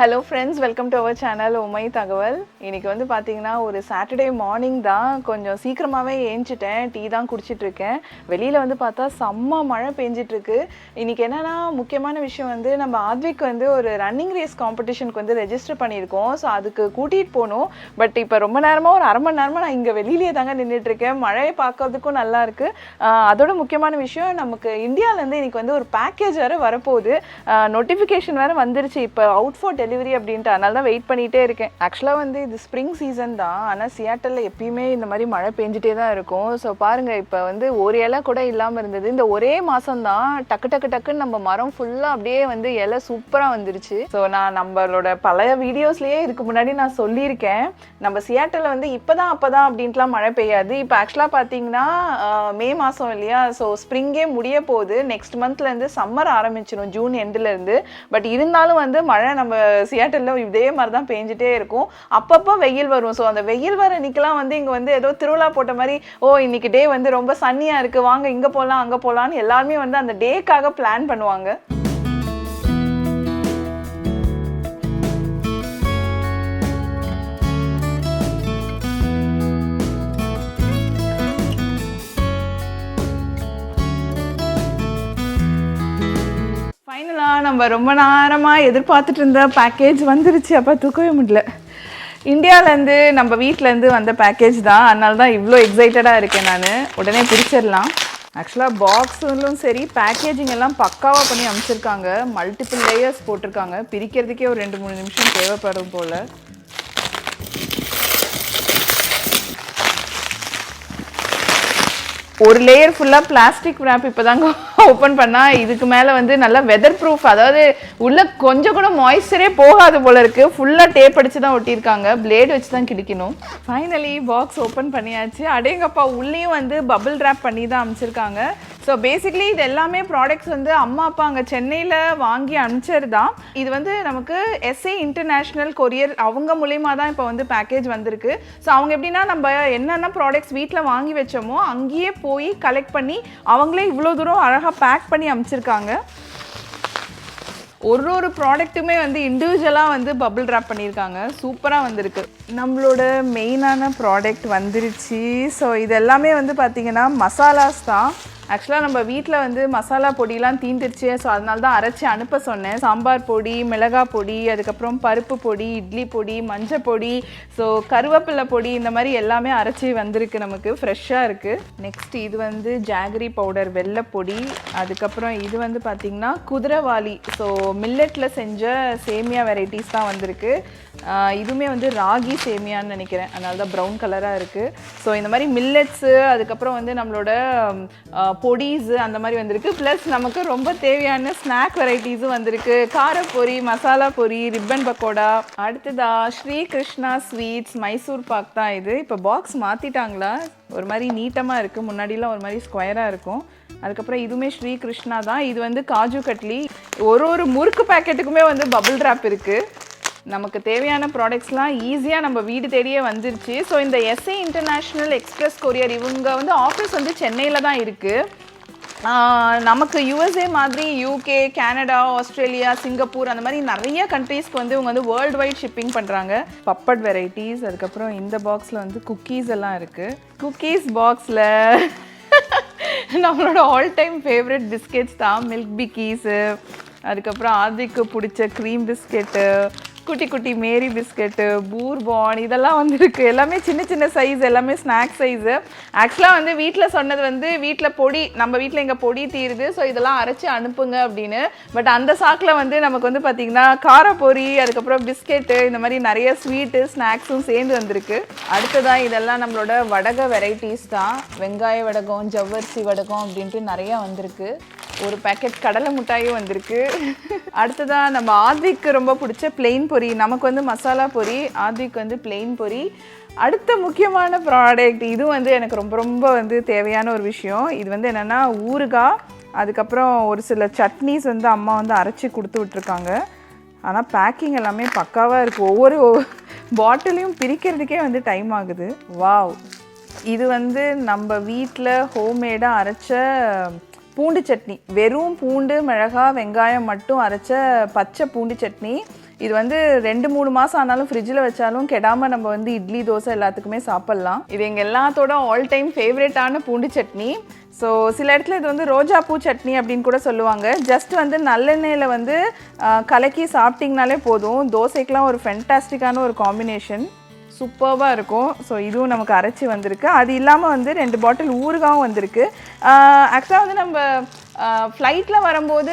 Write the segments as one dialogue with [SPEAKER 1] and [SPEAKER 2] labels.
[SPEAKER 1] Hello friends welcome to our channel உமை தகவல் இன்றைக்கி வந்து பார்த்தீங்கன்னா ஒரு சாட்டர்டே மார்னிங் தான் கொஞ்சம் சீக்கிரமாகவே ஏஞ்சிட்டேன். டீ தான் குடிச்சிட்ருக்கேன் வெளியில் வந்து பார்த்தா செம்ம மழை பெஞ்சிட்ருக்கு. இன்றைக்கி என்னென்னா என்னன்னா முக்கியமான விஷயம் வந்து நம்ம ஆத்விக் வந்து ஒரு ரன்னிங் ரேஸ் காம்படிஷனுக்கு வந்து ரெஜிஸ்டர் பண்ணியிருக்கோம். ஸோ அதுக்கு கூட்டிகிட்டு போகணும் பட் இப்போ ரொம்ப நேரமாக ஒரு அரை மணி நேரமாக நான் இங்கே வெளியிலேயே தாங்க நின்றுட்டுருக்கேன் மழையை பார்க்கறதுக்கும் நல்லா இருக்குது அதோட முக்கியமான விஷயம் நமக்கு இந்தியாவிலேருந்து இன்னைக்கு வந்து ஒரு பேக்கேஜ் வேறு வரப்போகுது. நோட்டிஃபிகேஷன் வேறு வந்துருச்சு. இப்போ அவுட் ஃபார் டெலிவரி அப்படின்ட்டு. அதனால தான் வெயிட் பண்ணிகிட்டே இருக்கேன். ஆக்சுவலாக வந்து இது ஸ்ப்ரிங் சீசன் தான். ஆனால் சியாட்டலில் எப்பயுமே இந்த மாதிரி மழை பெஞ்சிட்டே தான் இருக்கும். ஸோ பாருங்கள் இப்போ வந்து ஒரு இலை கூட இல்லாமல் இருந்தது. இந்த ஒரே மாதம் தான் டக்கு டக்கு டக்குன்னு நம்ம மரம் ஃபுல்லாக அப்படியே வந்து இலை சூப்பராக வந்துருச்சு. ஸோ நான் நம்மளோட பழைய வீடியோஸ்லேயே இதுக்கு முன்னாடி நான் சொல்லியிருக்கேன். நம்ம சியாட்டலில் வந்து இப்போ தான் அப்போ தான் அப்படின்ட்டுலாம் மழை பெய்யாது. இப்போ ஆக்சுவலாக பார்த்தீங்கன்னா மே மாதம் இல்லையா? ஸோ ஸ்ப்ரிங்கே முடிய போகுது. நெக்ஸ்ட் மந்த்லேருந்து சம்மர் ஆரம்பிச்சிடும் ஜூன் எண்டுலேருந்து பட் இருந்தாலும் வந்து மழை நம்ம சியாட்டலில் இதே மாதிரி தான் பேஞ்சிட்டே இருக்கும். அப்பப்போ வெயில் வரும். ஸோ அந்த வெயில் வர அன்னைக்கெல்லாம் வந்து இங்கே வந்து ஏதோ திருவிழா போட்ட மாதிரி ஓ இன்னைக்கு டே வந்து ரொம்ப சன்னியாக இருக்குது வாங்க இங்கே போகலாம் அங்கே போகலான்னு எல்லாருமே வந்து அந்த டேக்காக பிளான் பண்ணுவாங்க. ஃபைனலாக நம்ம ரொம்ப நேரமாக எதிர்பார்த்துட்டு இருந்த பேக்கேஜ் வந்துருச்சு. அப்போ தூக்கவே முடியல. இந்தியாவிலேருந்து நம்ம வீட்டிலேருந்து வந்த பேக்கேஜ் தான். அதனால தான் இவ்வளோ எக்ஸைட்டடாக இருக்கேன் நான். உடனே பிரிச்சிடலாம் ஆக்சுவலாக பாக்ஸுலும் சரி பேக்கேஜிங் எல்லாம் பக்காவாக பண்ணி அமைச்சிருக்காங்க. மல்டிபிள் லேயர்ஸ் போட்டிருக்காங்க. பிரிக்கிறதுக்கே ஒரு ரெண்டு மூணு நிமிஷம் தேவைப்படும் போல். ஒரு லேயர் ஃபுல்லாக பிளாஸ்டிக் ரேப் இப்போ தாங்க ஓப்பன் பண்ணால் இதுக்கு மேலே வந்து நல்லா வெதர் ப்ரூஃப் அதாவது உள்ள கொஞ்சம் கூட மாய்ஸ்சரே போகாது போல இருக்கு. ஃபுல்லாக டேப் அடித்து தான் ஒட்டியிருக்காங்க. பிளேடு வச்சு தான் கிடிக்கணும். ஃபைனலி பாக்ஸ் ஓப்பன் பண்ணியாச்சு. அடேங்கப்பா உள்ளேயும் வந்து பபிள் ரேப் பண்ணி தான் அமைச்சிருக்காங்க. ஸோ பேசிக்லி இது எல்லாமே ப்ராடக்ட்ஸ் வந்து அம்மா அப்பா அங்கே சென்னையில் வாங்கி அனுப்பிச்சது தான் இது வந்து நமக்கு எஸ்ஏ இன்டர்நேஷ்னல் கொரியர் அவங்க மூலியமாக தான் இப்போ வந்து பேக்கேஜ் வந்திருக்கு. ஸோ அவங்க எப்படின்னா நம்ம என்னென்ன ப்ராடக்ட்ஸ் வீட்டில் வாங்கி வச்சோமோ அங்கேயே போய் கலெக்ட் பண்ணி அவங்களே இவ்வளோ தூரம் அழகாக பேக் பண்ணி அனுப்பிச்சிருக்காங்க. ஒரு ஒரு ப்ராடக்ட்டுமே வந்து இண்டிவிஜுவலாக வந்து பபிள் ட்ராப் பண்ணியிருக்காங்க. சூப்பராக வந்திருக்கு. நம்மளோட மெயினான ப்ராடக்ட் வந்துருச்சு. ஸோ இது எல்லாமே வந்து பார்த்திங்கன்னா மசாலாஸ் தான். ஆக்சுவலாக நம்ம வீட்டில் வந்து மசாலா பொடியெலாம் தீந்துருச்சு. ஸோ அதனால தான் அரைச்சி அனுப்ப சொன்னேன். சாம்பார் பொடி மிளகாய் பொடி அதுக்கப்புறம் பருப்பு பொடி இட்லி பொடி மஞ்சள் பொடி ஸோ கருவேப்பிலை பொடி இந்த மாதிரி எல்லாமே அரைச்சி வந்திருக்கு நமக்கு. ஃப்ரெஷ்ஷாக இருக்குது நெக்ஸ்ட் இது வந்து ஜாகரி பவுடர் வெள்ளைப்பொடி அதுக்கப்புறம் இது வந்து பார்த்திங்கன்னா குதிரைவாளி ஸோ மில்லட்டில் செஞ்ச சேமியா வெரைட்டிஸ் தான் வந்திருக்கு. இதுவுமே வந்து ராகி சேமியான்னு நினைக்கிறேன். அதனால தான் ப்ரௌன் கலராக இருக்குது ஸோ இந்த மாதிரி மில்லட்ஸு அதுக்கப்புறம் வந்து நம்மளோட பொடிஸு அந்த மாதிரி வந்திருக்கு. ப்ளஸ் நமக்கு ரொம்ப தேவையான ஸ்நாக் வெரைட்டிஸும் வந்திருக்கு. காரப்பொரி மசாலா பொரி ரிப்பன் பக்கோடா அடுத்ததா ஸ்ரீ கிருஷ்ணா ஸ்வீட்ஸ் மைசூர் பாக் தான் இது. இப்போ பாக்ஸ் மாற்றிட்டாங்களா ஒரு மாதிரி நீட்டமாக இருக்குது முன்னாடிலாம் ஒரு மாதிரி ஸ்கொயராக இருக்கும். அதுக்கப்புறம் இதுவுமே ஸ்ரீ கிருஷ்ணா தான். இது வந்து காஜு கட்லி. ஒரு ஒரு முறுக்கு பேக்கெட்டுக்குமே வந்து பபுள் ட்ராப் இருக்குது நமக்கு தேவையான ப்ராடக்ட்ஸ்லாம் ஈஸியாக நம்ம வீடு தேடியே வந்துருச்சு. ஸோ இந்த எஸ்ஏ இன்டர்நேஷ்னல் எக்ஸ்பிரஸ் கொரியர் இவங்க வந்து ஆஃபீஸ் வந்து சென்னையில் தான் இருக்குது நமக்கு யூஎஸ்ஏ மாதிரி யூகே கனடா ஆஸ்திரேலியா சிங்கப்பூர் அந்த மாதிரி நிறைய கண்ட்ரீஸ்க்கு வந்து இவங்க வந்து வேர்ல்டு வைட் ஷிப்பிங் பண்ணுறாங்க பப்பட் வெரைட்டிஸ் அதுக்கப்புறம் இந்த பாக்ஸில் வந்து குக்கீஸ் எல்லாம் இருக்குது குக்கீஸ் பாக்ஸில் நம்மளோட ஆல் டைம் ஃபேவரட் பிஸ்கெட்ஸ் தான் மில்க் பிக்கீஸு அதுக்கப்புறம் ஆதிக்கு பிடிச்ச க்ரீம் பிஸ்கெட்டு குட்டி குட்டி மேரி பிஸ்கெட்டு பூர்பான் இதெல்லாம் வந்துருக்கு. எல்லாமே சின்ன சின்ன சைஸ் எல்லாமே ஸ்நாக்ஸ் சைஸு ஆக்சுவலாக வந்து வீட்டில் சொன்னது வந்து வீட்டில் பொடி நம்ம வீட்டில் எங்கள் பொடி தீருது. ஸோ இதெல்லாம் அரைச்சி அனுப்புங்க அப்படின்னு. பட் அந்த சாக்கில் வந்து நமக்கு வந்து பார்த்திங்கன்னா காரப்பொரி அதுக்கப்புறம் பிஸ்கெட்டு இந்த மாதிரி நிறைய ஸ்வீட்டு ஸ்நாக்ஸும் சேர்ந்து வந்திருக்கு. அடுத்ததாக இதெல்லாம் நம்மளோட வடக வெரைட்டிஸ் தான். வெங்காய வடகம் ஜவ்வரிசி வடகம் அப்படின்ட்டு நிறையா வந்திருக்கு. ஒரு பேக்கெட் கடலை மிட்டாயும் வந்திருக்கு. அடுத்ததாக நம்ம ஆதிக்கு ரொம்ப பிடிச்ச பிளெயின் பொரி. நமக்கு வந்து மசாலா பொரி ஆதிக்கு வந்து பிளெயின் பொரி. அடுத்த முக்கியமான ப்ராடக்ட் இது வந்து எனக்கு ரொம்ப ரொம்ப வந்து தேவையான ஒரு விஷயம். இது வந்து என்னென்னா ஊறுகாய். அதுக்கப்புறம் ஒரு சில சட்னிஸ் வந்து அம்மா வந்து அரைச்சி கொடுத்து விட்ருக்காங்க ஆனால் பேக்கிங் எல்லாமே பக்காவாக இருக்குது ஒவ்வொரு பாட்டிலையும் பிரிக்கிறதுக்கே வந்து டைம் ஆகுது. வாவ் இது வந்து நம்ம வீட்டில் ஹோம்மேடாக அரைச்ச பூண்டு சட்னி. வெறும் பூண்டு மிளகா வெங்காயம் மட்டும் அரைச்ச பச்சை பூண்டு சட்னி. இது வந்து ரெண்டு மூணு மாதம் ஆனாலும் ஃப்ரிட்ஜில் வச்சாலும் கெடாமல் நம்ம வந்து இட்லி தோசை எல்லாத்துக்குமே சாப்பிட்லாம். இது எங்கள் எல்லாத்தோட ஆல் டைம் ஃபேவரட்டான பூண்டு சட்னி. ஸோ சில இடத்துல இது வந்து ரோஜா பூ சட்னி அப்படின்னு கூட சொல்லுவாங்க. ஜஸ்ட் வந்து நல்லெண்ணெயில் வந்து கலக்கி சாப்பிட்டிங்கனாலே போதும். தோசைக்கெலாம் ஒரு ஃபென்டாஸ்டிக்கான ஒரு காம்பினேஷன் சூப்பர்வாக இருக்கும். ஸோ இதுவும் நமக்கு அரைச்சி வந்திருக்கு. அது இல்லாமல் வந்து ரெண்டு பாட்டில் ஊறுகாவும் வந்திருக்கு. ஆக்சுவலாக வந்து நம்ம ஃப்ளைட்டில் வரும்போது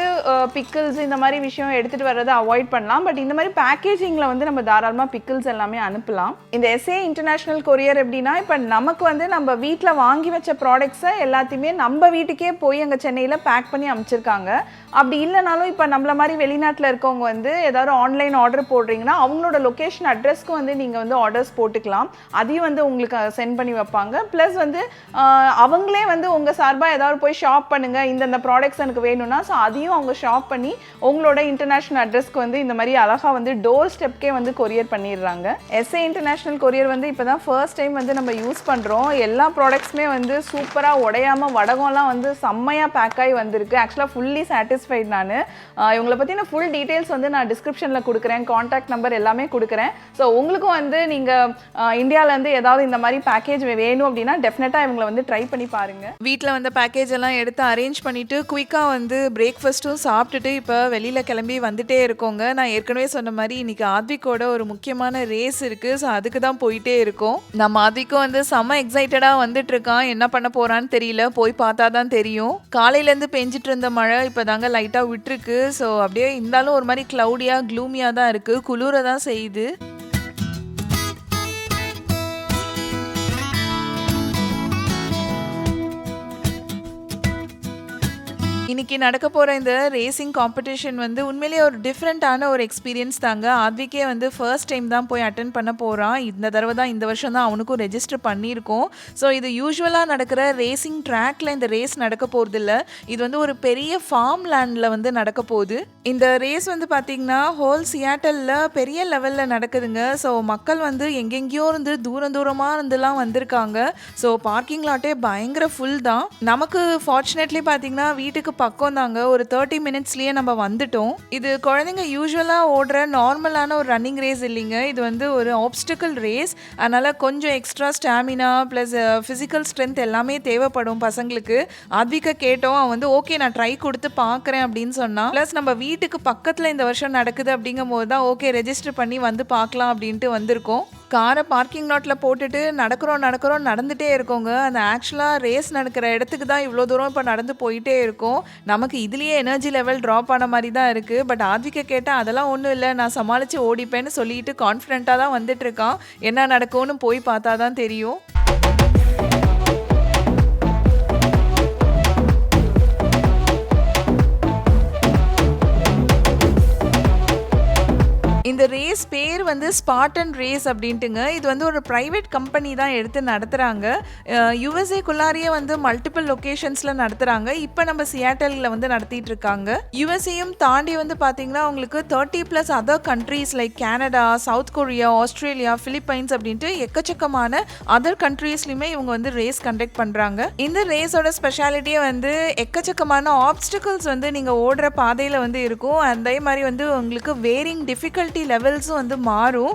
[SPEAKER 1] பிக்கிள்ஸ் இந்த மாதிரி விஷயம் எடுத்துகிட்டு வர்றதை அவாய்ட் பண்ணலாம். பட் இந்த மாதிரி பேக்கேஜிங்கில் வந்து நம்ம தாராளமாக பிக்கிள்ஸ் எல்லாமே அனுப்பலாம். இந்த எஸ்ஏ இன்டர்நேஷ்னல் கொரியர் எப்படின்னா இப்போ நமக்கு வந்து நம்ம வீட்டில் வாங்கி வச்ச ப்ராடக்ட்ஸை எல்லாத்தையுமே நம்ம வீட்டுக்கே போய் அங்கே சென்னையில் பேக் பண்ணி அனுப்பிச்சிருக்காங்க அப்படி இல்லைனாலும் இப்போ நம்மள மாதிரி வெளிநாட்டில் இருக்கவங்க வந்து ஏதாவது ஆன்லைன் ஆர்டர் போடுறீங்கன்னா அவங்களோட லொக்கேஷன் அட்ரஸ்க்கு வந்து நீங்கள் வந்து ஆர்டர்ஸ் போட்டுக்கலாம். அதையும் வந்து உங்களுக்கு சென்ட் பண்ணி வைப்பாங்க. ப்ளஸ் வந்து அவங்களே வந்து உங்கள் சார்பாக ஏதாவது போய் ஷாப் பண்ணுங்கள் இந்தந்த ப்ராடக்ட்ஸ் எனக்கு வேணும்னா ஸோ அதையும் அவங்க ஷாப் பண்ணி உங்களோட இன்டர்நேஷ்னல் அட்ரஸ்க்கு வந்து இந்த மாதிரி அழகாக வந்து டோர் ஸ்டெப்கே வந்து கொரியர் பண்ணிடுறாங்க. எஸ்ஏ இன்டர்நேஷ்னல் கொரியர் வந்து இப்போ தான் ஃபர்ஸ்ட் டைம் வந்து நம்ம யூஸ் பண்ணுறோம் எல்லா ப்ராடக்ட்ஸுமே வந்து சூப்பராக உடையாம வடகம்லாம் வந்து செம்மையாக பேக் ஆகி வந்திருக்கு. ஆக்சுவலாக ஃபுல்லி சாட்டிஸ்ஃபைட் நான். இவங்களை பற்றின ஃபுல் டீட்டெயில்ஸ் வந்து நான் டிஸ்கிரிப்ஷனில் கொடுக்குறேன். காண்டாக்ட் நம்பர் எல்லாமே கொடுக்குறேன். ஸோ உங்களுக்கும் வந்து நீங்கள் இந்தியாவிலேருந்து ஏதாவது இந்த மாதிரி பேக்கேஜ் வேணும் அப்படின்னா டெஃபினட்டாக இவங்களை வந்து ட்ரை பண்ணி பாருங்கள்
[SPEAKER 2] வீட்டில் வந்த பேக்கேஜ் எல்லாம் எடுத்து அரேஞ்ச் பண்ணிவிட்டு குயிக்காக வந்து பிரேக்ஃபாஸ்ட்டும் சாப்பிட்டுட்டு இப்போ வெளியில் கிளம்பி வந்துட்டே இருக்கோங்க. நான் ஏற்கனவே சொன்ன மாதிரி இன்னைக்கு ஆத்விக்கோட ஒரு முக்கியமான ரேஸ் இருக்குது ஸோ அதுக்கு தான் போயிட்டே இருக்கோம். நம்ம ஆத்விக்கும் வந்து செம்ம எக்ஸைட்டடாக வந்துட்டு இருக்கான். என்ன பண்ண போகிறான்னு தெரியல. போய் பார்த்தா தான் தெரியும். காலையிலேருந்து பெஞ்சிட்டு இருந்த மழை இப்போ தாங்க லைட்டாக விட்டுருக்கு. ஸோ அப்படியே இருந்தாலும் ஒரு மாதிரி க்ளவுடியாக க்ளூமியாக தான் இருக்குது குளிர தான் செய்யுது. இன்னைக்கு நடக்க போகிற இந்த ரேசிங் காம்படிஷன் வந்து உண்மையிலேயே ஒரு டிஃப்ரெண்ட்டான ஒரு எக்ஸ்பீரியன்ஸ் தாங்க. ஆத்விக்கே வந்து ஃபர்ஸ்ட் டைம் தான் போய் அட்டன் பண்ண போகிறான் இந்த தடவை தான் இந்த வருஷம் தான் அவனுக்கும் ரெஜிஸ்டர் பண்ணியிருக்கோம். ஸோ இது யூஸ்வலாக நடக்கிற ரேசிங் ட்ராக்ல இந்த ரேஸ் நடக்க போகிறதில்ல இது வந்து ஒரு பெரிய ஃபார்ம் லேண்டில் வந்து நடக்க போகுது. இந்த ரேஸ் வந்து பார்த்திங்கன்னா ஹோல் சியாட்டலில் பெரிய லெவலில் நடக்குதுங்க. ஸோ மக்கள் வந்து எங்கெங்கேயோ இருந்து தூரம் தூரமாக இருந்துலாம் வந்திருக்காங்க. ஸோ பார்க்கிங் லாட்டே பயங்கர ஃபுல் தான். நமக்கு ஃபார்ச்சுனேட்லி பார்த்தீங்கன்னா வீட்டுக்கு பக்கம் தாங்க ஒரு தேர்ட்டி மினிட்ஸ்லேயே நம்ம வந்துட்டோம். இது குழந்தைங்க யூஸ்வலாக ஓடுற நார்மலான ஒரு ரன்னிங் ரேஸ் இல்லைங்க. இது வந்து ஒரு ஆப்ஸ்டிக்கல் ரேஸ் அதனால் கொஞ்சம் extra stamina plus physical strength எல்லாமே தேவைப்படும் பசங்களுக்கு. ஆத்விகா கேட்டோம். அவன் வந்து ஓகே நான் ட்ரை கொடுத்து பார்க்குறேன் அப்படின்னு சொன்னான். ப்ளஸ் நம்ம வீட்டுக்கு பக்கத்தில் இந்த வருஷம் நடக்குது அப்படிங்கும் போது தான் ஓகே ரெஜிஸ்டர் பண்ணி வந்து பார்க்கலாம் அப்படின்ட்டு வந்திருக்கோம். காரை பார்க்கிங் லாட்டில் போட்டுட்டு நடக்கிறோம் நடக்கிறோம் நடந்துகிட்டே இருக்கோங்க. அந்த ஆக்சுவலாக ரேஸ் நடக்கிற இடத்துக்கு தான் இவ்வளோ தூரம் இப்போ நடந்து போயிட்டே இருக்கோம். நமக்கு இதுலேயே எனர்ஜி லெவல் ட்ராப் ஆன மாதிரி தான் இருக்குது பட் ஆத்விகா கேட்டால் அதெல்லாம் ஒன்றும் இல்லை. நான் சமாளித்து ஓடிப்பேன்னு சொல்லிட்டு கான்ஃபிடென்ட்டாக தான் வந்துட்டு இருக்கான். என்ன நடக்கும்னு போய் பார்த்தா தான் தெரியும். இந்த ரேஸ் பேர் வந்து ஸ்பாட்டன் ரேஸ் அப்படின்ட்டுங்க. இது வந்து ஒரு ப்ரைவேட் கம்பெனி தான் எடுத்து நடத்துகிறாங்க யுஎஸ்ஏக்குள்ளாரியே வந்து மல்டிபிள் லொக்கேஷன்ஸில் நடத்துகிறாங்க இப்போ நம்ம சியாட்டலில் வந்து நடத்திட்டு இருக்காங்க யுஎஸ்ஏயும் தாண்டி வந்து பார்த்தீங்கன்னா உங்களுக்கு thirty plus other countries like Canada South Korea Australia Philippines அப்படின்ட்டு எக்கச்சக்கமான அதர் கண்ட்ரீஸ்லையுமே இவங்க வந்து ரேஸ் கண்டக்ட் பண்ணுறாங்க இந்த ரேஸோட ஸ்பெஷாலிட்டியே வந்து எக்கச்சக்கமான ஆப்ஸ்டிக்கல்ஸ் வந்து நீங்கள் ஓடுற பாதையில் வந்து இருக்கும். அதே மாதிரி வந்து உங்களுக்கு வேரிங் டிஃபிகல்ட்டி லெவல்ஸும் வந்து மாறும்.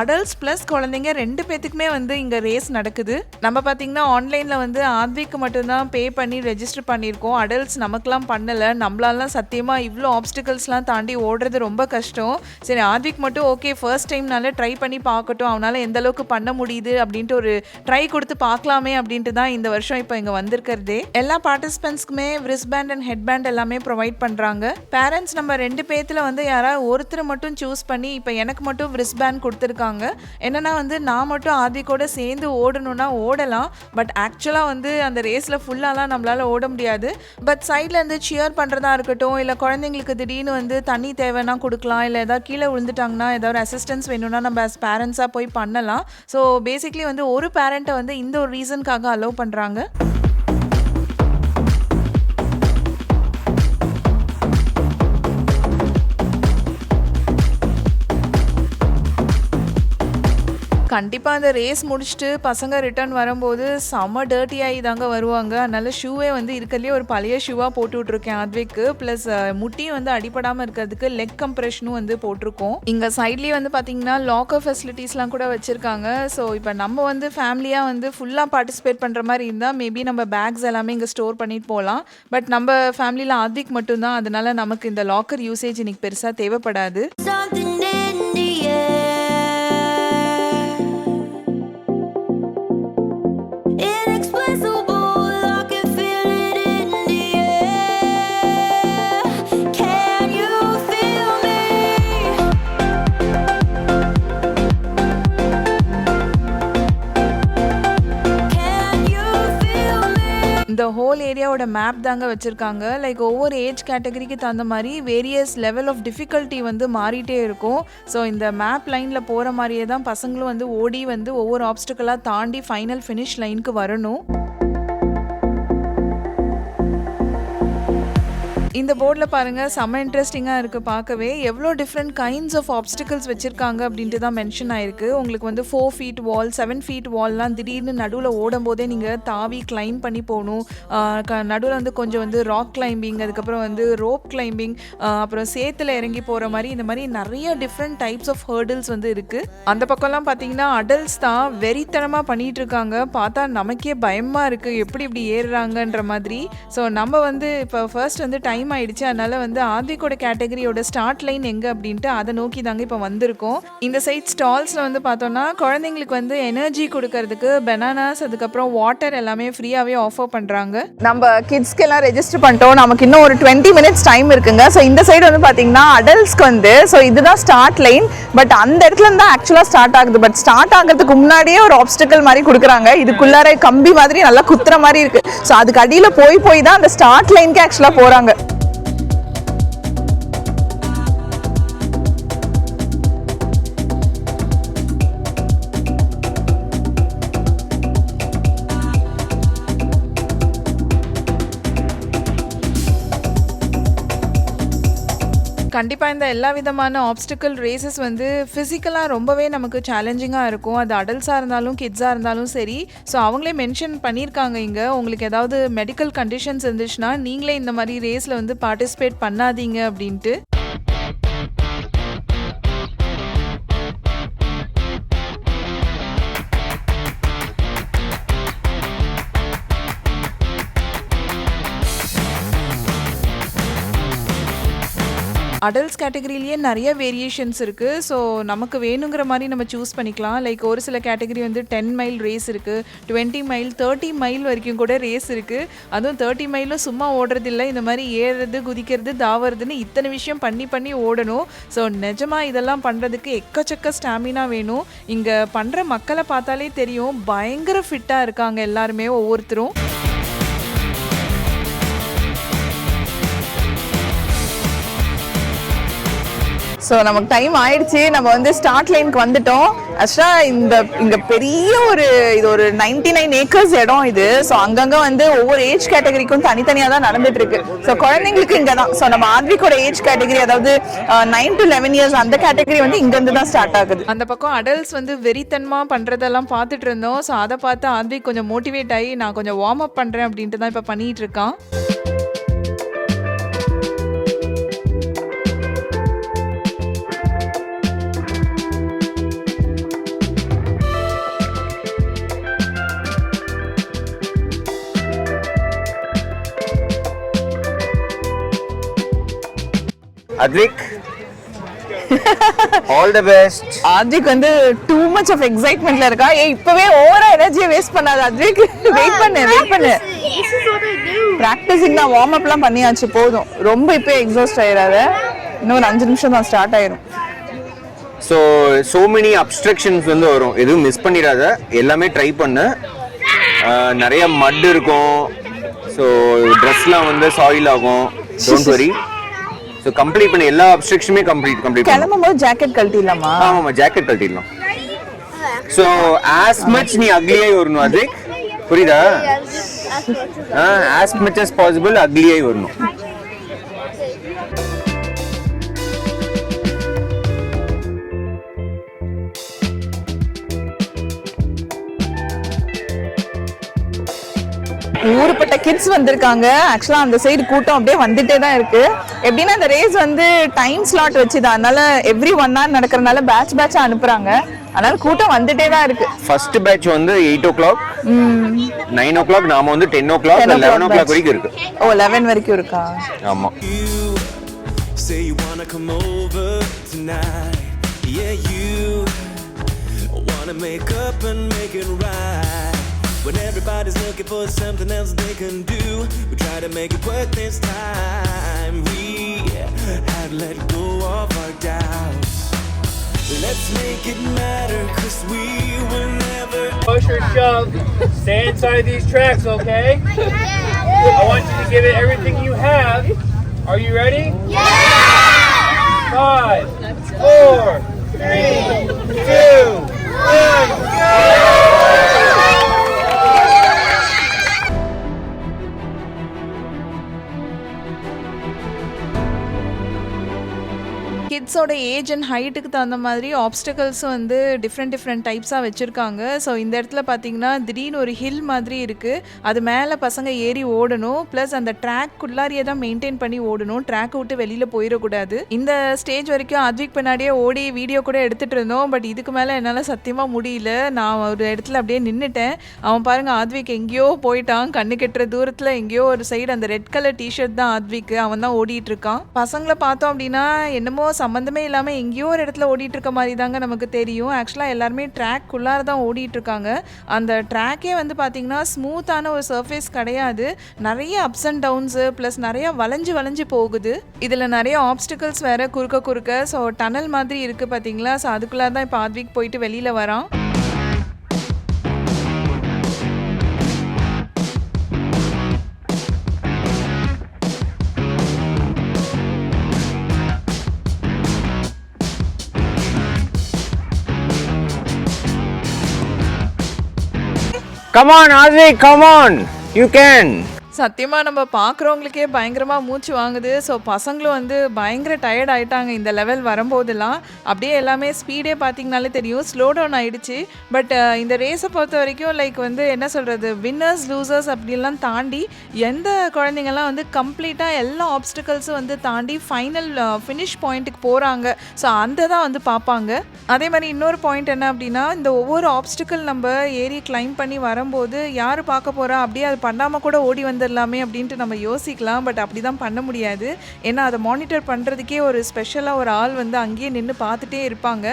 [SPEAKER 2] அடல்ட்ஸ் ப்ளஸ் குழந்தைங்க ரெண்டு பேத்துக்குமே வந்து இங்கே ரேஸ் நடக்குது. நம்ம பார்த்திங்கன்னா ஆன்லைனில் வந்து ஆத்விக்கு மட்டும்தான் பே பண்ணி ரெஜிஸ்டர் பண்ணியிருக்கோம். அடல்ட்ஸ் நமக்குலாம் பண்ணலை. நம்மளாலாம் சத்தியமாக இவ்வளோ ஆப்ஸ்டிகல்ஸ்லாம் தாண்டி ஓடுறது ரொம்ப கஷ்டம். சரி ஆத்விக் மட்டும் ஓகே ஃபர்ஸ்ட் டைம்னால ட்ரை பண்ணி பார்க்கட்டும். அவனால் எந்த அளவுக்கு பண்ண முடியுது அப்படின்ட்டு ஒரு ட்ரை கொடுத்து பார்க்கலாமே அப்படின்ட்டு தான் இந்த வருஷம் இப்போ இங்கே வந்திருக்கிறதே. எல்லா பார்ட்டிசிபென்ட்ஸ்க்குமே wrist band and head pant எல்லாமே ப்ரொவைட் பண்ணுறாங்க பேரண்ட்ஸ் நம்ம ரெண்டு பேர்த்தில் வந்து யாராவது ஒருத்தர் மட்டும் சூஸ் பண்ணி பண்ணி இப்போ எனக்கு மட்டும் wrist band கொடுத்துருக்காங்க. என்னன்னா வந்து நான் மட்டும் ஆதிக்கோட சேர்ந்து ஓடணும்னா ஓடலாம். பட் ஆக்சுவலாக வந்து அந்த ரேஸில் ஃபுல்லாலாம் நம்மளால் ஓட முடியாது. பட் சைடில் இருந்து சியர் பண்ணுறதா இருக்கட்டும் இல்லை குழந்தைங்களுக்கு திடீர்னு வந்து தண்ணி தேவைன்னா கொடுக்கலாம் இல்லை ஏதாவது கீழே விழுந்துட்டாங்கன்னா ஏதாவது அசிஸ்டன்ஸ் வேணும்னா நம்ம அஸ் பேரண்ட்ஸாக போய் பண்ணலாம். ஸோ பேசிக்லி வந்து ஒரு பேரண்ட்டை வந்து இந்த ஒரு ரீசனுக்காக அலோவ் பண்ணுறாங்க கண்டிப்பாக அந்த ரேஸ் முடிச்சுட்டு பசங்க ரிட்டர்ன் வரும்போது செம்ம டேர்ட்டி ஆகி தாங்க வருவாங்க. அதனால ஷூவே வந்து இருக்கிறதுலே ஒரு பழைய ஷூவாக போட்டு விட்ருக்கேன் ஆத்விக்கு. ப்ளஸ் முட்டியும் வந்து அடிப்படாமல் இருக்கிறதுக்கு லெக் கம்ப்ரெஷனும் வந்து போட்டிருக்கோம். இங்கே சைட்லேயே வந்து பார்த்தீங்கன்னா லாக்கர் ஃபெசிலிட்டிஸ்லாம் கூட வச்சுருக்காங்க. ஸோ இப்போ நம்ம வந்து ஃபேமிலியாக வந்து ஃபுல்லாக பார்ட்டிசிபேட் பண்ணுற மாதிரி இருந்தால் மேபி நம்ம பேக்ஸ் எல்லாமே இங்கே ஸ்டோர் பண்ணிட்டு போகலாம். பட் நம்ம ஃபேமிலியில் ஆத்விக் மட்டும்தான். அதனால நமக்கு இந்த லாக்கர் யூசேஜ் இன்னைக்கு பெருசாக தேவைப்படாது. இந்த ஹோல் ஏரியாவோட மேப் தாங்க வச்சுருக்காங்க. லைக் ஒவ்வொரு ஏஜ் கேட்டகரிக்கு தகுந்த மாதிரி வேரியஸ் லெவல் ஆஃப் டிஃபிகல்ட்டி வந்து மாறிட்டே இருக்கும். ஸோ இந்த மேப் லைனில் போகிற மாதிரியே தான் பசங்களும் வந்து ஓடி வந்து ஒவ்வொரு ஆப்ஸ்டிக்கலாக தாண்டி ஃபைனல் ஃபினிஷ் லைனுக்கு வரணும். இந்த போர்டில் பாருங்கள் செம்ம இன்ட்ரெஸ்டிங்காக இருக்குது பார்க்கவே. எவ்வளோ டிஃப்ரெண்ட் கைண்ட்ஸ் ஆஃப் ஆப்ஸ்டிகல்ஸ் வச்சுருக்காங்க அப்படின்ட்டு தான் மென்ஷன் ஆயிருக்கு. உங்களுக்கு வந்து four feet wall seven feet வால்லாம் திடீர்னு நடுவில் ஓடும் போதே நீங்கள் தாவி கிளைம் பண்ணி போகணும். நடுவில் வந்து கொஞ்சம் வந்து ராக் கிளைம்பிங் அதுக்கப்புறம் வந்து ரோப் கிளைம்பிங் அப்புறம் சேத்துல இறங்கி போகிற மாதிரி இந்த மாதிரி நிறைய டிஃப்ரெண்ட் டைப்ஸ் ஆஃப் ஹேர்டில்ஸ் வந்து இருக்குது அந்த பக்கம்லாம் பார்த்தீங்கன்னா அடல்ட்ஸ் தான் வெறித்தனமாக பண்ணிகிட்டு இருக்காங்க. பார்த்தா நமக்கே பயமாக இருக்குது எப்படி இப்படி ஏறுறாங்கன்ற மாதிரி. ஸோ நம்ம வந்து இப்போ ஃபர்ஸ்ட் வந்து டைம் ஆயிடுச்சு. அதனால வந்து ஆதிக்கோட கேட்டகரியோட ஸ்டார்ட் லைன் எங்கே அப்படின்ட்டு அதை நோக்கி தாங்க இப்போ வந்திருக்கோம். இந்த சைட் ஸ்டால்ஸில் வந்து பார்த்தோம்னா குழந்தைங்களுக்கு வந்து எனர்ஜி கொடுக்கறதுக்கு பெனானாஸ் அதுக்கப்புறம் வாட்டர் எல்லாமே ஃப்ரீயாகவே ஆஃபர் பண்ணுறாங்க
[SPEAKER 1] நம்ம கிட்ஸ்க்கு எல்லாம் ரெஜிஸ்டர் பண்ணிட்டோம். நமக்கு இன்னும் ஒரு டுவெண்ட்டி மினிட்ஸ் டைம் இருக்குங்க. ஸோ இந்த சைடு வந்து பார்த்தீங்கன்னா அடல்ட்ஸ்க்கு வந்து ஸோ இதுதான் ஸ்டார்ட் லைன் பட் அந்த இடத்துல இருந்து தான் ஆக்சுவலாக ஸ்டார்ட் ஆகுது. பட் ஸ்டார்ட் ஆகிறதுக்கு முன்னாடியே ஒரு ஆப்ஸ்டிக்கல் மாதிரி கொடுக்குறாங்க. இதுக்குள்ளார கம்பி மாதிரி நல்லா குத்துற மாதிரி இருக்கு. ஸோ அதுக்கு அடியில் போய் போய் தான் அந்த ஸ்டார்ட் லைனுக்கு ஆக்சுவலாக போகிறாங்க
[SPEAKER 2] கண்டிப்பாக இந்த எல்லா விதமான ஆப்ஸ்டிக்கல் ரேசஸ் வந்து ஃபிசிக்கலாக ரொம்பவே நமக்கு சேலஞ்சிங்காக இருக்கும். அது அடல்ட்ஸாக இருந்தாலும் கிட்ஸாக இருந்தாலும் சரி. ஸோ அவங்களே மென்ஷன் பண்ணியிருக்காங்க இங்கே. உங்களுக்கு ஏதாவது மெடிக்கல் கண்டிஷன்ஸ் இருந்துச்சுன்னா நீங்களே இந்த மாதிரி ரேஸில் வந்து பார்ட்டிசிபேட் பண்ணாதீங்க அப்படின்ட்டு. அடல்ட்ஸ் கேட்டகரியிலேயே நிறைய வேரியேஷன்ஸ் இருக்குது ஸோ நமக்கு வேணுங்கிற மாதிரி நம்ம சூஸ் பண்ணிக்கலாம். லைக் ஒரு சில கேட்டகரி வந்து டென் மைல் ரேஸ் இருக்குது டுவெண்ட்டி மைல் தேர்ட்டி மைல் வரைக்கும் கூட ரேஸ் இருக்குது அதுவும் தேர்ட்டி மைலும் சும்மா ஓடுறது இல்லை இந்த மாதிரி ஏறுறது குதிக்கிறது தாவறதுன்னு இத்தனை விஷயம் பண்ணி பண்ணி ஓடணும். ஸோ நிஜமாக இதெல்லாம் பண்ணுறதுக்கு எக்கச்சக்க ஸ்டாமினா வேணும். இங்கே பண்ணுற மக்களை பார்த்தாலே தெரியும். பயங்கர ஃபிட்டாக இருக்காங்க எல்லாருமே ஒவ்வொருத்தரும்.
[SPEAKER 1] ஸோ நமக்கு டைம் ஆயிடுச்சு. நம்ம வந்து ஸ்டார்ட் லைனுக்கு வந்துட்டோம். ஆக்சுவலாக இந்த இங்கே பெரிய ஒரு இது ஒரு நைன்டி நைன் ஏக்கர்ஸ் இடம் இது. ஸோ அங்கங்கே வந்து ஒவ்வொரு ஏஜ் கேட்டகரிக்கும் தனித்தனியாக தான் நடந்துட்டு இருக்கு ஸோ குழந்தைங்களுக்கு இங்கே தான் ஸோ நம்ம ஆத்விக்கோட ஏஜ் கேட்டகரி அதாவது நைன் டு லெவன் இயர்ஸ் அந்த கேட்டகரி வந்து இங்கேருந்து தான் ஸ்டார்ட் ஆகுது.
[SPEAKER 2] அந்த பக்கம் அடல்ட்ஸ் வந்து வெறித்தனமாக பண்ணுறதெல்லாம் பார்த்துட்டு இருந்தோம். ஸோ அதை பார்த்து ஆத்விக் கொஞ்சம் மோட்டிவேட் ஆகி நான் கொஞ்சம் வார்ம் அப் பண்ணுறேன் அப்படின்ட்டு தான் இப்போ பண்ணிகிட்டு இருக்கான்.
[SPEAKER 3] Advik, all the best.
[SPEAKER 1] Advik வந்து டூ மச் ஆஃப் எக்ஸைட்மெண்ட்ல இருக்கா? ஏய் இப்பவே ஓவரா எனர்ஜியை வேஸ்ட் பண்ணாத ஆத்விக் வெயிட் பண்ணு வெயிட் பண்ணு. ப்ராக்டிஸிங் தான் வார்ம் அப்லாம் பண்ணியாச்சு போதும். ரொம்ப இப்போ எக்ஸாஸ்ட் ஆயிடாத இன்னும் ஒரு அஞ்சு நிமிஷம் தான் ஸ்டார்ட் ஆயிரும்.
[SPEAKER 3] ஸோ so many obstructions வந்து வரும். எதுவும் மிஸ் பண்ணிடாத. எல்லாமே ட்ரை பண்ணு. நிறைய மட் இருக்கும். ஸோ ட்ரெஸ்லாம் வந்து சாயில் ஆகும். டோன்ட் வரி ஸோ கம்ப்ளீட் பண்ணி எல்லா அப்ஸ்ட்ரக்ஷனுமே கம்ப்ளீட் கம்ப்ளீட்
[SPEAKER 1] கிளம்பும் போது ஜாக்கெட் கழட்டிடலாமா?
[SPEAKER 3] ஆமாம்மா ஜாக்கெட் கழட்டிடலாம். ஸோ ஆஸ் மச் நீ அக்லியாய் வரணும் அது புரியுதா? ஆஸ் மச் as பாசிபிள் அக்லியாய் வரணும்.
[SPEAKER 1] ஊருப்பட்ட கிட்ஸ் வந்திருக்காங்க. ஆக்சுவலாக அந்த சைடு கூட்டம் அப்படியே வந்துட்டே தான் இருக்கு. எப்படின்னா இந்த ரேஸ் வந்து டைம் ஸ்லாட் வச்சுதான். அதனால எவ்ரி ஒன் ஹவர் நடக்கிறனால பேட்ச் பேட்சா அனுப்புறாங்க. அதனால கூட்டம் வந்துட்டே தான் இருக்கு.
[SPEAKER 3] ஃபர்ஸ்ட் பேட்ச் வந்து eight o'clock nine o'clock நாம வந்து ten o'clock
[SPEAKER 1] 10 o'clock
[SPEAKER 3] eleven
[SPEAKER 1] o'clock.
[SPEAKER 3] வரைக்கும் இருக்கு.
[SPEAKER 1] ஓ லெவன் வரைக்கும் இருக்கா?
[SPEAKER 3] ஆமா.
[SPEAKER 4] Say you wanna come over tonight. Yeah, you wanna make up and make it right. When everybody's looking for something else they can do, we try to make it work this time. We have let go of our doubts. Let's make it matter, cause we will never
[SPEAKER 5] push or shove, stay inside these tracks, okay? I want you to give it everything you have. Are you ready? Yeah! Five, four, three, two,
[SPEAKER 2] கிட்ஸோட age and ஹைட்டுக்கு தகுந்த மாதிரி ஆப்ஸ்டக்கல்ஸும் வந்து different different டைப்ஸாக வச்சுருக்காங்க. So இந்த இடத்துல பார்த்தீங்கன்னா திடீர்னு ஒரு ஹில் மாதிரி இருக்குது அது மேலே பசங்க ஏறி ஓடணும். ப்ளஸ் அந்த ட்ராக் உள்ளாரியே தான் மெயின்டைன் பண்ணி ஓடணும். ட்ராக் விட்டு வெளியில் போயிடக்கூடாது. இந்த ஸ்டேஜ் வரைக்கும் அத்விக் பின்னாடியே ஓடி வீடியோ கூட எடுத்துகிட்டு இருந்தோம். பட் இதுக்கு மேலே என்னால் சத்தியமாக முடியல. நான் ஒரு இடத்துல அப்படியே நின்றுட்டேன் அவன் பாருங்க ஆத்விக் எங்கேயோ போயிட்டான். கண்ணு கெட்டுற தூரத்தில் எங்கேயோ ஒரு சைடு அந்த ரெட் கலர் டிஷர்ட் தான் ஆத்விக் அவன் தான் ஓடிட்டு இருக்கான். பசங்களை பார்த்தோம் அப்படின்னா என்னமோ சம்மந்தமே இல்லாமல் எங்கேயோ ஒரு இடத்துல ஓடிட்டு இருக்க மாதிரி தாங்க நமக்கு தெரியும். ஆக்சுவலாக எல்லாருமே ட்ராக் உள்ளார தான் ஓடிட்டு இருக்காங்க அந்த ட்ராக்கே வந்து பார்த்தீங்கன்னா ஸ்மூத்தான ஒரு சர்ஃபேஸ் கிடையாது. நிறைய அப்ஸ் அண்ட் டவுன்ஸு ப்ளஸ் நிறைய வளைஞ்சு வளைஞ்சு போகுது. இதில் நிறைய ஆப்ஸ்டிக்கல்ஸ் வேற குறுக்க குறுக்க ஸோ டனல் மாதிரி இருக்குது பார்த்தீங்களா ஸோ அதுக்குள்ளே தான் இப்போ ஆத்விக் போயிட்டு வெளியில் வரான்.
[SPEAKER 3] Come on Arvi come on you can
[SPEAKER 2] சத்தியமாக நம்ம பார்க்குறவங்களுக்கே பயங்கரமாக மூச்சு வாங்குது. ஸோ பசங்களும் வந்து பயங்கர டயர்ட் ஆகிட்டாங்க இந்த லெவல் வரும்போதெல்லாம். அப்படியே எல்லாமே ஸ்பீடே பார்த்திங்கனாலே தெரியும். ஸ்லோ டவுன் ஆகிடுச்சு பட் இந்த ரேஸை பொறுத்த வரைக்கும் லைக் வந்து என்ன சொல்கிறது வின்னர்ஸ் லூசர்ஸ் அப்படிலாம் தாண்டி எந்த குழந்தைங்கள்லாம் வந்து கம்ப்ளீட்டாக எல்லா ஆப்ஸ்டிக்கல்ஸும் வந்து தாண்டி ஃபைனல் ஃபினிஷ் பாயிண்ட்டுக்கு போகிறாங்க ஸோ அந்த தான் வந்து பார்ப்பாங்க. அதே மாதிரி இன்னொரு பாயிண்ட் என்ன அப்படின்னா இந்த ஒவ்வொரு ஆப்ஸ்டிக்கல் நம்ம ஏறி கிளைம் பண்ணி வரும்போது யார் பார்க்க போகிறா அப்படியே அது பண்ணாமல் கூட ஓடி வந்து வந்துடலாமே அப்படின்ட்டு நம்ம யோசிக்கலாம் பட் அப்படி தான் பண்ண முடியாது. ஏன்னா அதை மானிட்டர் பண்ணுறதுக்கே ஒரு ஸ்பெஷலாக ஒரு ஆள் வந்து அங்கேயே நின்று பார்த்துட்டே இருப்பாங்க.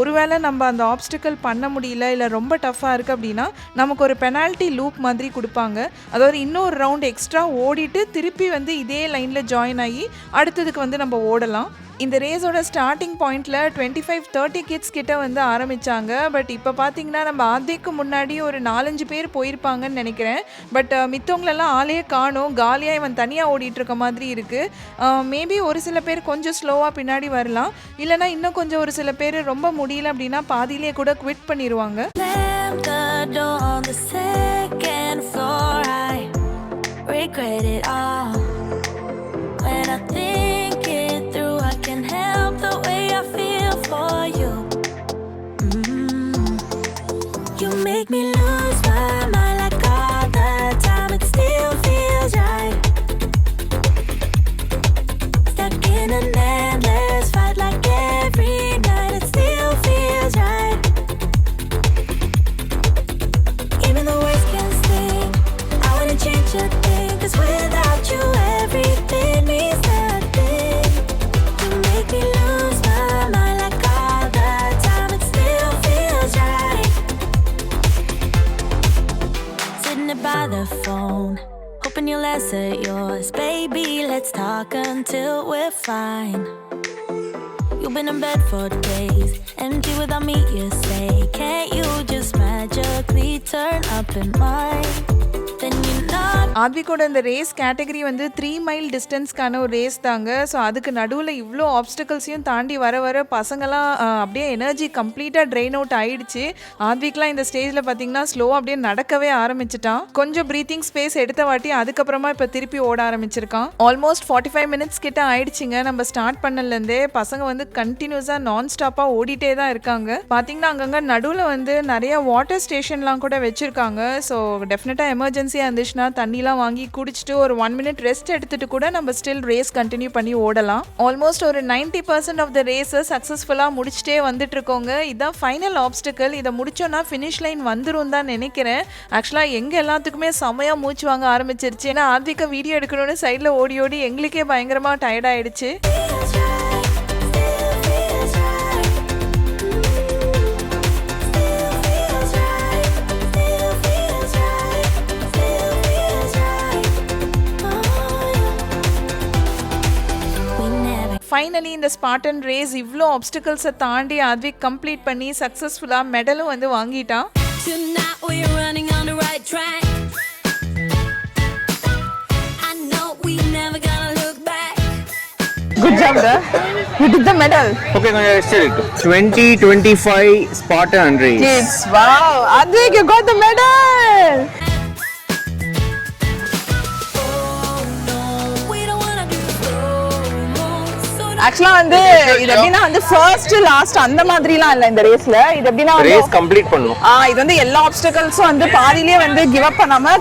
[SPEAKER 2] ஒருவேளை நம்ம அந்த ஆப்ஸ்டிக்கல் பண்ண முடியல இல்லை ரொம்ப டஃப்பாக இருக்குது அப்படின்னா நமக்கு ஒரு பெனால்ட்டி லூப் மாதிரி கொடுப்பாங்க. அதாவது இன்னொரு ரவுண்ட் எக்ஸ்ட்ரா ஓடிட்டு திருப்பி வந்து இதே லைனில் ஜாயின் ஆகி அடுத்ததுக்கு வந்து நம்ம ஓடலாம். இந்த ரேஸோட ஸ்டார்டிங் பாயிண்ட்டில் டுவெண்ட்டி ஃபைவ் தேர்ட்டி கிட்ஸ் கிட்ட வந்து ஆரம்பித்தாங்க பட் இப்போ பார்த்தீங்கன்னா நம்ம ஆதிக்கு முன்னாடி ஒரு நாலஞ்சு பேர் போயிருப்பாங்கன்னு நினைக்கிறேன். பட் மித்தவங்களெல்லாம் ஆளையே காணும். காலியாக இவன் தனியாக ஓடிட்டுருக்க மாதிரி இருக்குது மேபி ஒரு சில பேர் கொஞ்சம் ஸ்லோவாக பின்னாடி வரலாம். இல்லைனா இன்னும் கொஞ்சம் ஒரு சில பேர் ரொம்ப முடியல அப்படின்னா பாதியிலே கூட குவிட் பண்ணிடுவாங்க
[SPEAKER 6] You'll yours. Baby, let's talk until we're fine. You've been in bed for days, empty without me, you say. Can't you just magically turn up in mine?
[SPEAKER 2] ஆத்விகோட இந்த ரேஸ் கேட்டகரி வந்து த்ரீ மைல் டிஸ்டன்ஸ்க்கான ஒரு race தாங்க. So அதுக்கு நடுவில் இவ்வளோ ஆப்ஸ்டக்கல்ஸையும் தாண்டி வர வர பசங்களாம் அப்படியே எனர்ஜி கம்ப்ளீட்டாக ட்ரெயின் அவுட் ஆயிடுச்சு. ஆத்விக்லாம் இந்த ஸ்டேஜில் பார்த்தீங்கன்னா ஸ்லோவாக அப்படியே நடக்கவே ஆரம்பிச்சிட்டான். கொஞ்சம் ப்ரீத்திங் ஸ்பேஸ் எடுத்த வாட்டி அதுக்கப்புறமா இப்போ திருப்பி ஓட ஆரம்பிச்சிருக்கான். ஆல்மோஸ்ட் ஃபார்ட்டி ஃபைவ் மினிட்ஸ் கிட்ட ஆயிடுச்சுங்க. நம்ம ஸ்டார்ட் பண்ணலேருந்தே பசங்க வந்து கண்டினியூஸாக நான் ஸ்டாப்பாக ஓடிட்டே தான் இருக்காங்க. பார்த்தீங்கன்னா அங்கங்கே நடுவில் வந்து நிறைய வாட்டர் ஸ்டேஷன்லாம் கூட வச்சுருக்காங்க. ஸோ டெஃபினட்டாக எமர்ஜென்சி எமர்ஜென்சியாக இருந்துச்சுன்னா தண்ணிலாம் வாங்கி குடிச்சிட்டு ஒரு ஒன் மினிட் ரெஸ்ட் எடுத்துட்டு கூட நம்ம ஸ்டில் ரேஸ் கண்டினியூ பண்ணி ஓடலாம். ஆல்மோஸ்ட் ஒரு 90% பர்சன்ட் ஆஃப் த ரேஸை சக்ஸஸ்ஃபுல்லாக முடிச்சிட்டே வந்துட்டு இருக்கோங்க இதுதான் ஃபைனல் ஆப்ஸ்டிக்கல் இதை முடிச்சோன்னா ஃபினிஷ் லைன் வந்துரும் தான் நினைக்கிறேன். ஆக்சுவலாக எங்கள் எல்லாத்துக்குமே செமையாக மூச்சு வாங்க ஆரம்பிச்சிருச்சு. ஏன்னா ஆத்விகா வீடியோ எடுக்கணும்னு சைடில் ஓடி ஓடி எங்களுக்கே பயங்கரமாக டயர்ட் ஃபைனலி இந்த ஸ்பாட்டன் ரேஸ் இவ்வளோ ஆப்ஸ்டிக்கல்ஸை தாண்டி ஆத்விக் கம்ப்ளீட் பண்ணி சக்ஸஸ்ஃபுல்லாக மெடலும் வந்து வாங்கிட்டான்
[SPEAKER 3] Good job, da. You
[SPEAKER 1] did the medal. Okay, congratulations. 2025 Spartan
[SPEAKER 6] race. Yes, wow. Advik, you got the medal.
[SPEAKER 1] ஆக்சுவலா வந்து இது எப்படின்னா வந்து ஃபர்ஸ்ட் லாஸ்ட் அந்த மாதிரிலாம் இல்ல இந்த ரேஸ்ல இது எப்படின்னா வந்து
[SPEAKER 3] ரேஸ் கம்ப்ளீட் பண்ணணும்
[SPEAKER 1] ஆ இது வந்து எல்லா ஆப்ஸ்டக்கல்ஸும் வந்து பாதியிலே வந்து கிவ் அப் பண்ணாம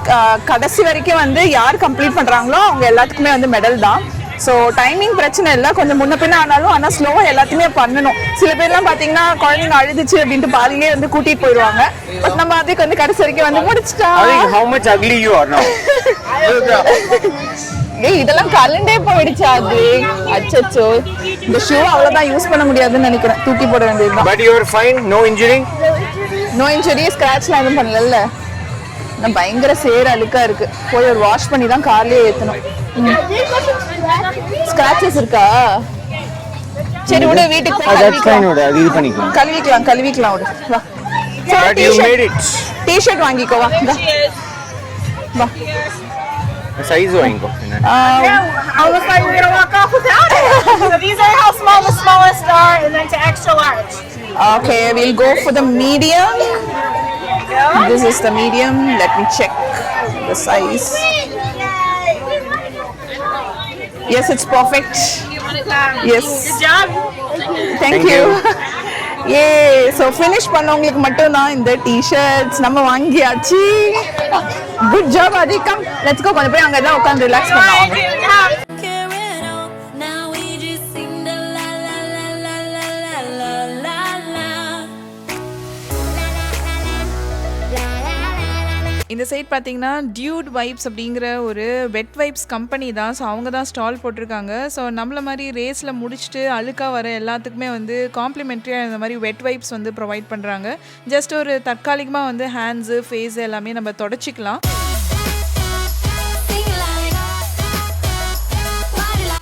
[SPEAKER 1] கடைசி வரைக்கும் வந்து யார் கம்ப்ளீட் பண்றாங்களோ அவங்க எல்லாத்துக்குமே வந்து மெடல் தான். ஸோ டைமிங் பிரச்சனை இல்லை. கொஞ்சம் முன்ன பின்ன ஆனாலும் ஆனால் ஸ்லோவாக எல்லாத்தையுமே பண்ணணும். சில பேர்லாம் பார்த்தீங்கன்னா குழந்தைங்க அழுதுச்சு அப்படின்ட்டு பாதியிலே வந்து கூட்டிட்டு போயிடுவாங்க. பட் நம்ம அதுக்கு வந்து கடைசி வரைக்கும் வந்து முடிச்சிட்டா.
[SPEAKER 3] How much ugly you are now
[SPEAKER 1] ஏய் இதெல்லாம் கலண்டே போயிடுச்சு அது? அச்சச்சோ. இந்த ஷூ அவ்வளோதான் யூஸ் பண்ண முடியாதுன்னு நினைக்கிறேன். தூக்கி போட வேண்டியதுதான்.
[SPEAKER 3] But you are fine no injury
[SPEAKER 1] no injury ஸ்க்ராட்ச்லாம் எதுவும் பண்ணல நான் பயங்கர சேர் அழுக்கா இருக்கு. போய் ஒரு வாஷ் பண்ணி தான் கார்லயே ஏத்தணும் ஸ்க்ராச்சஸ் இருக்கா? சரி விடு வீட்டுக்கு கழுவிக்கலாம். கழுவிக்கலாம் கழுவிக்கலாம் விடு. வா.
[SPEAKER 3] இட்
[SPEAKER 1] டிஷர்ட் வாங்கிக்கோ வா. வா.
[SPEAKER 3] சைஸ் வாங்கிக்கோ என்ன
[SPEAKER 7] I was like, we're gonna walk off without it. so these are how small the smallest are, and then to extra large.
[SPEAKER 1] Okay, we'll go for the medium. This is the medium. Let me check the size. Yes, it's perfect. Yes.
[SPEAKER 7] Good job.
[SPEAKER 1] Thank, you. ஏ so finish பண்ணவங்களுக்கு மட்டும் தான் இந்த T-shirts நம்ம வாங்கியாச்சு good job அதிகம் let's go கொஞ்சம் போய் அங்கே தான் உட்காந்து ரிலாக்ஸ் பண்ணுவாங்க
[SPEAKER 2] இந்த சைட் பார்த்தீங்கன்னா டியூட் வைப்ஸ் அப்படிங்கிற ஒரு வெட் வைப்ஸ் கம்பெனி தான். ஸோ அவங்க தான் ஸ்டால் போட்டிருக்காங்க. ஸோ நம்மள மாதிரி ரேஸில் முடிச்சுட்டு அழுக்காக வர எல்லாத்துக்குமே வந்து காம்ப்ளிமெண்ட்ரியாக இந்த மாதிரி வெட் வைப்ஸ் வந்து ப்ரொவைட் பண்ணுறாங்க ஜஸ்ட் ஒரு தற்காலிகமாக வந்து ஹேண்ட்ஸு ஃபேஸ் எல்லாமே நம்ம தொடச்சிக்கலாம்.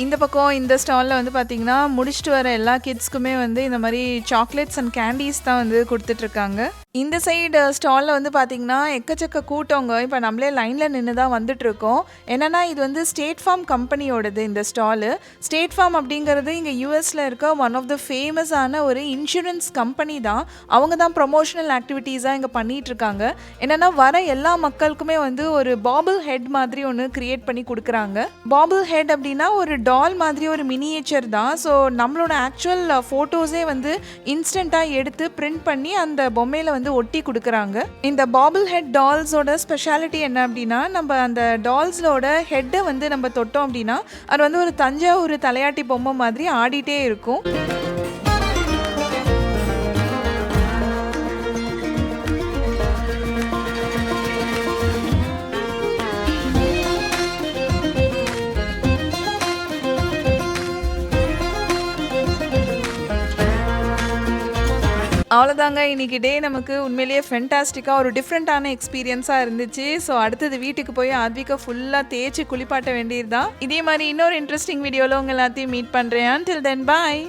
[SPEAKER 2] இந்த பக்கம் இந்த ஸ்டாலில் வந்து பார்த்தீங்கன்னா முடிச்சுட்டு வர எல்லா கிட்ஸ்க்குமே வந்து இந்த மாதிரி சாக்லேட்ஸ் அண்ட் கேண்டீஸ் தான் வந்து கொடுத்துட்ருக்காங்க இந்த சைடு ஸ்டாலில் uh, வந்து பார்த்தீங்கன்னா எக்கச்சக்க கூட்டவங்க இப்போ நம்மளே லைனில் நின்று தான் வந்துட்டுருக்கோம். என்னென்னா என்னன்னா இது வந்து ஸ்டேட் ஃபார்ம் கம்பெனியோடது இந்த ஸ்டாலு ஸ்டேட் ஃபார்ம் அப்படிங்கிறது இங்கே யூஎஸில் இருக்க ஒன் ஆஃப் த ஃபேமஸான ஒரு இன்சூரன்ஸ் கம்பெனி தான். அவங்க தான் ப்ரொமோஷனல் ஆக்டிவிட்டீஸாக இங்கே பண்ணிகிட்ருக்காங்க என்னென்னா வர எல்லா மக்களுக்குமே வந்து ஒரு பாபிள் ஹெட் மாதிரி ஒன்று க்ரியேட் பண்ணி கொடுக்குறாங்க. பாபிள் ஹெட் அப்படின்னா ஒரு டால் மாதிரி ஒரு மினியேச்சர் தான். ஸோ நம்மளோட ஆக்சுவல் ஃபோட்டோஸே uh, வந்து இன்ஸ்டண்ட்டாக எடுத்து பிரிண்ட் பண்ணி அந்த பொம்மையில் வந்து ஒட்டி கொடுக்குறாங்க. இந்த பாபிள் ஹெட் டால்ஸோட ஸ்பெஷாலிட்டி என்ன அப்படின்னா நம்ம அந்த டால்ஸோட ஹெட்டை வந்து நம்ம தொட்டோம் அப்படின்னா அது வந்து ஒரு தஞ்சாவூர் தலையாட்டி பொம்மை மாதிரி ஆடிட்டே இருக்கும். அவ்வளோதாங்க இன்னைக்கு டே நமக்கு உண்மையிலேயே ஃபென்டாஸ்டிக்காக ஒரு டிஃப்ரெண்ட்டான எக்ஸ்பீரியன்ஸாக இருந்துச்சு. ஸோ அடுத்தது வீட்டுக்கு போய் ஆத்விகா ஃபுல்லாக தேய்ச்சி குளிப்பாட்ட வேண்டியது தான் இதே மாதிரி இன்னொரு இன்ட்ரெஸ்டிங் வீடியோவில் உங்கள் எல்லாத்தையும் மீட் பண்ணுறேன் டில் தென் பாய்